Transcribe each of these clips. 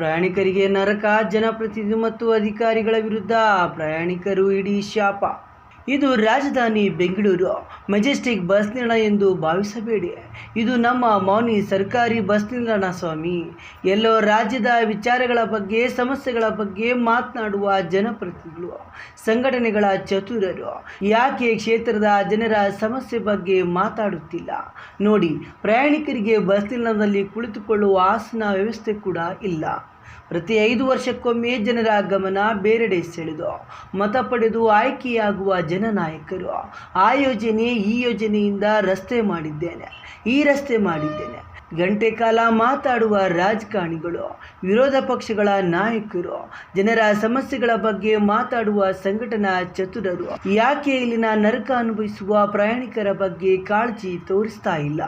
ಪ್ರಯಾಣಿಕರಿಗೆ ನರಕ ಜನಪ್ರತಿನಿಧಿ ಮತ್ತು ಅಧಿಕಾರಿಗಳ ವಿರುದ್ಧ ಪ್ರಯಾಣಿಕರು ಇಡೀ ಶಾಪ ಇದು ರಾಜಧಾನಿ ಬೆಂಗಳೂರು. ಮೆಜೆಸ್ಟಿಕ್ ಬಸ್ ನಿಲ್ದಾಣ ಎಂದು ಭಾವಿಸಬೇಡಿ. ಇದು ನಮ್ಮ ಮೌನಿ ಸರ್ಕಾರಿ ಬಸ್ ನಿಲ್ದಾಣ ಸ್ವಾಮಿ. ಎಲ್ಲೋ ರಾಜ್ಯದ ವಿಚಾರಗಳ ಬಗ್ಗೆ, ಸಮಸ್ಯೆಗಳ ಬಗ್ಗೆ ಮಾತನಾಡುವ ಜನಪ್ರತಿನಿಧಿಗಳು, ಸಂಘಟನೆಗಳ ಚತುರರು. ಯಾಕೆ ಕ್ಷೇತ್ರದ ಜನರ ಸಮಸ್ಯೆ ಬಗ್ಗೆ ಮಾತಾಡುತ್ತಿಲ್ಲ? ನೋಡಿ, ಪ್ರಯಾಣಿಕರಿಗೆ ಬಸ್ ನಿಲ್ದಾಣದಲ್ಲಿ ಕುಳಿತುಕೊಳ್ಳುವ ಆಸನ ವ್ಯವಸ್ಥೆ ಕೂಡ ಇಲ್ಲ. ಪ್ರತಿ ಐದು ವರ್ಷಕ್ಕೊಮ್ಮೆ ಜನರ ಗಮನ ಬೇರೆಡೆ ಸೆಳೆದು ಮತ ಪಡೆದು ಆಯ್ಕೆಯಾಗುವ ಜನನಾಯಕರು. ಆ ಯೋಜನೆ ಈ ಯೋಜನೆಯಿಂದ ರಸ್ತೆ ಮಾಡಿದ್ದೇನೆ. ಈ ರಸ್ತೆ ಮಾಡಿದ್ದೇನೆ. ಗಂಟೆ ಕಾಲ ಮಾತಾಡುವ ರಾಜಕಾರಣಿಗಳು, ವಿರೋಧ ಪಕ್ಷಗಳ ನಾಯಕರು, ಜನರ ಸಮಸ್ಯೆಗಳ ಬಗ್ಗೆ ಮಾತಾಡುವ ಸಂಘಟನಾ ಚತುರರು. ಯಾಕೆ ಇಲ್ಲಿನ ನರಕ ಅನುಭವಿಸುವ ಪ್ರಯಾಣಿಕರ ಬಗ್ಗೆ ಕಾಳಜಿ ತೋರಿಸ್ತಾ ಇಲ್ಲ?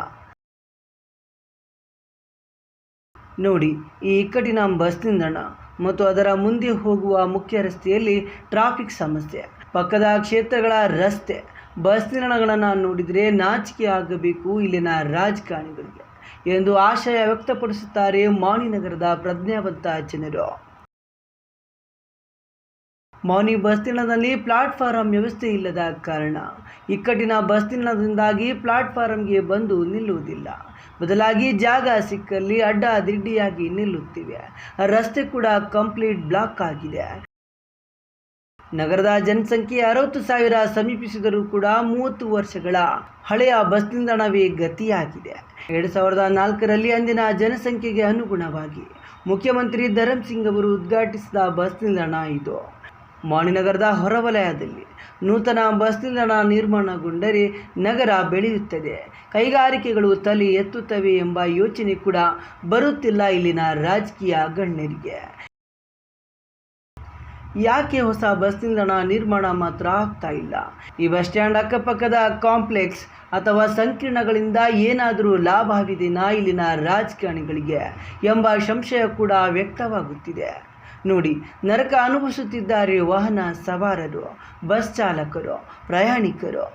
ನೋಡಿ, ಈ ಇಕ್ಕಟ್ಟಿನ ಬಸ್ ನಿಲ್ದಾಣ ಮತ್ತು ಅದರ ಮುಂದೆ ಹೋಗುವ ಮುಖ್ಯ ರಸ್ತೆಯಲ್ಲಿ ಟ್ರಾಫಿಕ್ ಸಮಸ್ಯೆ. ಪಕ್ಕದ ಕ್ಷೇತ್ರಗಳ ರಸ್ತೆ. ಬಸ್ ನಿಲ್ದಾಣಗಳನ್ನು ನೋಡಿದರೆ ನಾಚಿಕೆ ಆಗಬೇಕು ಇಲ್ಲಿನ ರಾಜಕಾರಣಿಗಳಿಗೆ. ಎಂದು ಆಶಯ ವ್ಯಕ್ತಪಡಿಸುತ್ತಾರೆ ಮಾಣಿನಗರದ ಪ್ರಜ್ಞಾವಂತ ಜನರು. ಮೌನಿ ಬಸ್ ನಿಲ್ದಾಣದಲ್ಲಿ ಪ್ಲಾಟ್ಫಾರಂ ವ್ಯವಸ್ಥೆ ಇಲ್ಲದ ಕಾರಣ ಇಕ್ಕಟ್ಟಿನ ಬಸ್ ನಿಲ್ದಾಣದಿಂದಾಗಿ ಪ್ಲಾಟ್ಫಾರಂಗೆ ಬಂದು ನಿಲ್ಲುವುದಿಲ್ಲ. ಬದಲಾಗಿ ಜಾಗ ಸಿಕ್ಕಲ್ಲಿ ಅಡ್ಡ ದಿಡ್ಡಿಯಾಗಿ ನಿಲ್ಲುತ್ತಿವೆ. ರಸ್ತೆ ಕೂಡ ಕಂಪ್ಲೀಟ್ ಬ್ಲಾಕ್ ಆಗಿದೆ. ನಗರದ ಜನಸಂಖ್ಯೆ ಅರವತ್ತು ಸಾವಿರ ಸಮೀಪಿಸಿದರೂ ಕೂಡ ಮೂವತ್ತು ವರ್ಷಗಳ ಹಳೆಯ ಬಸ್ ನಿಲ್ದಾಣವೇ ಗತಿಯಾಗಿದೆ. ಎರಡು ಸಾವಿರದ ನಾಲ್ಕರಲ್ಲಿ ಅಂದಿನ ಜನಸಂಖ್ಯೆಗೆ ಅನುಗುಣವಾಗಿ ಮುಖ್ಯಮಂತ್ರಿ ಧರಮ್ ಸಿಂಗ್ ಅವರು ಉದ್ಘಾಟಿಸಿದ ಬಸ್ ನಿಲ್ದಾಣ ಇದು. ಮಾಣಿನಗರದ ಹೊರವಲಯದಲ್ಲಿ ನೂತನ ಬಸ್ ನಿಲ್ದಾಣ ನಿರ್ಮಾಣಗೊಂಡರೆ ನಗರ ಬೆಳೆಯುತ್ತದೆ. ಕೈಗಾರಿಕೆಗಳು ತಲೆ ಎತ್ತುತ್ತವೆ ಎಂಬ ಯೋಚನೆ ಕೂಡ ಬರುತ್ತಿಲ್ಲ ಇಲ್ಲಿನ ರಾಜಕೀಯ ಗಣ್ಯರಿಗೆ. ಯಾಕೆ ಹೊಸ ಬಸ್ ನಿಲ್ದಾಣ ನಿರ್ಮಾಣ ಮಾತ್ರ ಆಗ್ತಾ ಇಲ್ಲ? ಈ ಬಸ್ ಸ್ಟ್ಯಾಂಡ್ ಅಕ್ಕಪಕ್ಕದ ಕಾಂಪ್ಲೆಕ್ಸ್ ಅಥವಾ ಸಂಕೀರ್ಣಗಳಿಂದ ಏನಾದರೂ ಲಾಭವಿದೆನಾ ಇಲ್ಲಿನ ರಾಜಕಾರಣಿಗಳಿಗೆ ಎಂಬ ಸಂಶಯ ಕೂಡ ವ್ಯಕ್ತವಾಗುತ್ತಿದೆ. ನೋಡಿ, ನರಕ ಅನುಭವಿಸುತ್ತಿದ್ದಾರೆ ವಾಹನ ಸವಾರರು, ಬಸ್ ಚಾಲಕರು, ಪ್ರಯಾಣಿಕರು.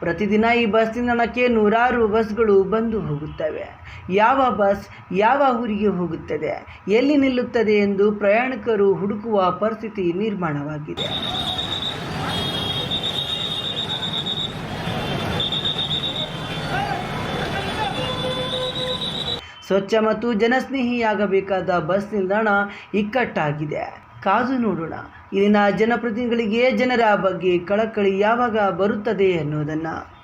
ಪ್ರತಿದಿನ ಈ ಬಸ್ ನಿಲ್ದಾಣಕ್ಕೆ ನೂರಾರು ಬಸ್ಗಳು ಬಂದು ಹೋಗುತ್ತವೆ. ಯಾವ ಬಸ್ ಯಾವ ಊರಿಗೆ ಹೋಗುತ್ತದೆ, ಎಲ್ಲಿ ನಿಲ್ಲುತ್ತದೆ ಎಂದು ಪ್ರಯಾಣಿಕರು ಹುಡುಕುವ ಪರಿಸ್ಥಿತಿ ನಿರ್ಮಾಣವಾಗಿದೆ. ಸ್ವಚ್ಛ ಮತ್ತು ಜನಸ್ನೇಹಿಯಾಗಬೇಕಾದ ಬಸ್ ನಿಲ್ದಾಣ ಇಕ್ಕಟ್ಟಾಗಿದೆ. ಕಾದು ನೋಡೋಣ. ಇಲ್ಲಿನ ಜನಪ್ರತಿನಿಧಿಗಳಿಗೆ ಜನರ ಬಗ್ಗೆ ಕಳಕಳಿ ಯಾವಾಗ ಬರುತ್ತದೆ ಅನ್ನೋದನ್ನು